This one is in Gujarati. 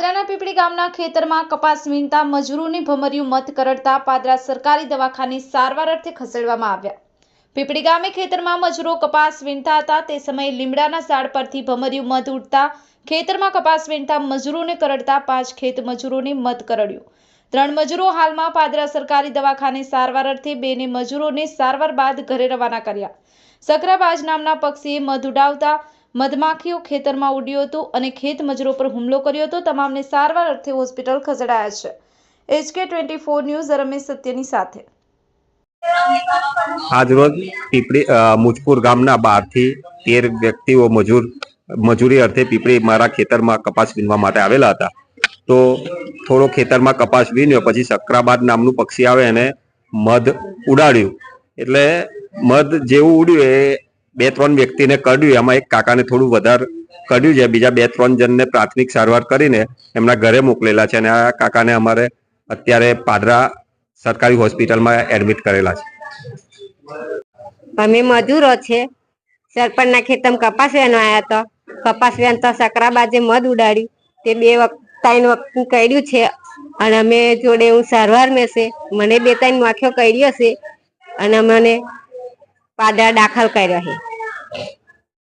પાદરાના પીપળી ગામના ખેતરમાં કપાસ વીણતા મજૂરોની ભમર્યું મત કરડતા પાદરા સરકારી દવાખાને સારવાર અર્થે ખસેડવામાં આવ્યા. પીપળી ગામે ખેતરમાં મજૂરો કપાસ વીણતા હતા. તે સમયે લીમડાના ઝાડ પરથી ભમર્યું મધ ઉડતા ખેતરમાં કપાસ વીણતા મજૂરોને કરડતા પાંચ ખેત મજૂરોને મત કરડ્યું. ત્રણ મજૂરો હાલમાં પાદરા સરકારી દવાખાને સારવાર અર્થે બેને મજૂરોને સારવાર બાદ ઘરે રવાના કર્યા. સકરાબાજ નામના પક્ષીએ મધ ઉડાવતા મધમાખીઓ ખેતરમાં ઉડ્યું હતું અને ખેત મજૂરો પર હુમલો કર્યો હતો. તમામને સારવાર અર્થે હોસ્પિટલ ખસેડાયા છે. HK twenty four news, Ramesh સત્યની સાથે. આજરોજ પીપળી મુજપુર ગામના બારથી તેર વ્યક્તિઓ મજૂર, મજૂરી અર્થે પીપળી મારા ખેતરમાં કપાસ વીણવા માટે આવેલા હતા. તો થોડો ખેતરમાં કપાસ વીણ્યો, પછી સકરાબાદ નામનું પક્ષી આવે એને મધ ઉડાડ્યું. એટલે મધ જેવું ઉડ્યું એ બે ત્રણ વ્યક્તિને કડ્યું, એમાં એક કાકાને થોડું વધારે કડ્યું છે. બીજા બે ત્રણ જણને પ્રાથમિક સારવાર કરીને એમના ઘરે મોકલેલા છે અને આ કાકાને અમારે અત્યારે પાદરા સરકારી હોસ્પિટલમાં એડમિટ કરેલા છે. અમે મજૂરો છે. સરપંચના ખેતમ કપાસ વેનો આવ્યા તો. કપાસ વેન તો સકરાબાજે મધ ઉડાડ્યું તે બે વખત ત્રણ વખત કર્યું છે. અને અમે જોડે હું સારવાર મેં મને બે ત્રણ વાંખ્યો કર્યો છે. અને મને પાદરા દાખલ કર્યો છે.